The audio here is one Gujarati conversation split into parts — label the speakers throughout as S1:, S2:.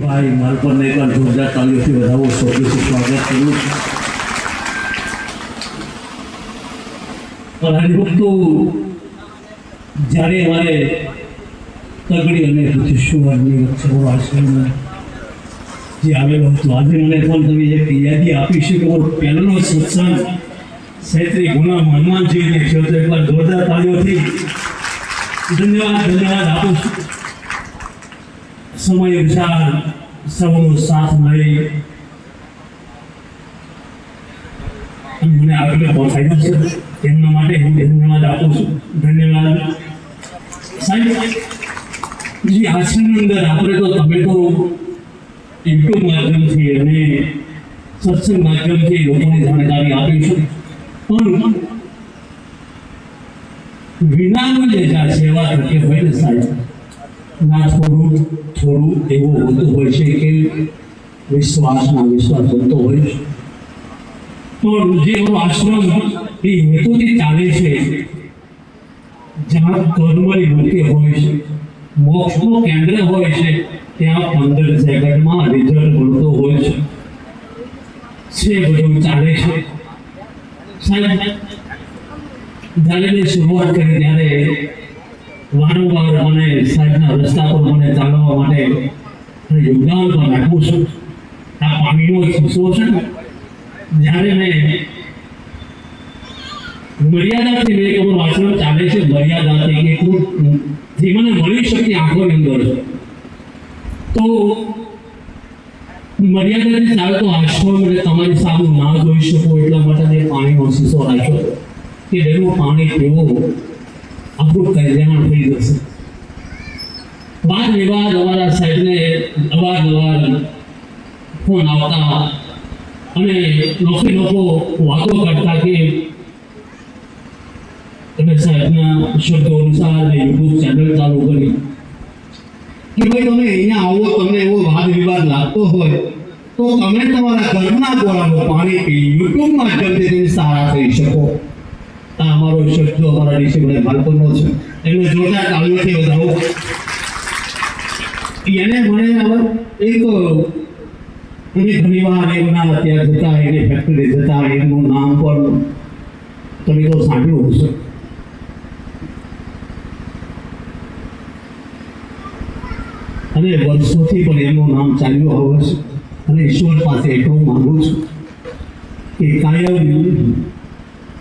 S1: ભાઈ માલપણને એકવાર જોરદાર તાલીઓથી વધાવો સૌથી સ્વાગત કરું પણ હરિભક્તો, જ્યારે અમારે તગડી અને પૃથ્વીશ્વરની વચ્ચે આશ્રમમાં જે આવેલો હતો, આજે મને પણ તમે એક યાદી આપી છે કે મારો પહેલો સત્સંગ સૈત્રી ગુના હનુમાનજીને થયો તો એકવાર જોરદાર તાલીઓથી ધન્યવાદ ધન્યવાદ આપું છું. સમય વિચાર સૌનો સાથ લઈ મને આગળ પહોંચાડ્યો છે. તેમના માટે હું ધન્યવાદ આપું છું. ધન્યવાદ. સાહેબ, જે આશ્રમની અંદર આપણે તો તમે તો યુટ્યુબ માધ્યમથી અને સત્સંગ માધ્યમથી લોકોને જાણકારી આપીશું પણ વિનામૂલ્યે જે આ સેવા થતી હોય ને સાહેબ. ના થોડું થોડું એવું હોતું હોય છે કે વિશ્વાસમાં વિશ્વાસ હોતો હોય. છે તો જે આશ્રમ એ હેતુથી ચાલે છે, જ્યાં કર્મની વૃત્તિ હોય છે, મોક્ષનું કેન્દ્ર હોય છે, ત્યાં પંદર સેકન્ડમાં રિઝલ્ટ મળતો હોય છે. છે બધું ચાલે છે. સાહેબ, જ્યારે શરૂઆત કરી ત્યારે વારંવાર મને સાહેબના રસ્તા પર મને ચાલવા માટે યોગદાન પણ રાખું છું. આ પાણીનો કિસ્સો છે જ્યારે મેં મર્યાદાથી મેં તમારો આશ્રમ ચાલે છે મર્યાદાથી કે હું જે મને મળી શકે આંખોની અંદર તો મર્યાદાથી ચાલતો આશ્રમ એટલે તમારી સામે ના જોઈ શકો એટલા માટે પાણીનો શીશો રાખ્યો. કે જેનું પાણી પીવો આપણું કલ્યાણ થઈ જશે વાત વિવાદ અમારા સાહેબને અવારનવાર ફોન આવતા અને લોકો લોકો વાતો કરતા કે તમે સાહેબના શબ્દો અનુસાર યુટ્યુબ ચેનલ ચાલુ કરી.
S2: કે ભાઈ તમે અહીંયા આવો, તમને એવો વાદ વિવાદ લાગતો હોય, તો તમે તમારા ઘરના ગોળાનું પાણી પી યુટ્યુબ માધ્યમથી તમે સારા થઈ શકો. આ અમારો શબ્દો અમારા ડિસિપ્લિન બાળકોનો છે. એમને જોરદાર તાળીઓથી વધાવો. એને મને હવે એક એની ઘણીવાર એમના ત્યાં જતા એની ફેક્ટરી જતા એમનું નામ પણ તમે તો સાંભળ્યું હશે. અને વર્ષોથી પણ એમનું નામ ચાલ્યું આવે છે. અને ઈશ્વર પાસે એટલું માગું છું કે કાયમ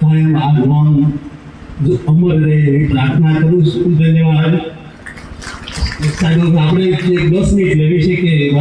S2: કાયમ આ નામ અમર રહે એવી પ્રાર્થના કરું છું. ધન્યવાદ. આપણે દસ મિનિટ લેવી છે કે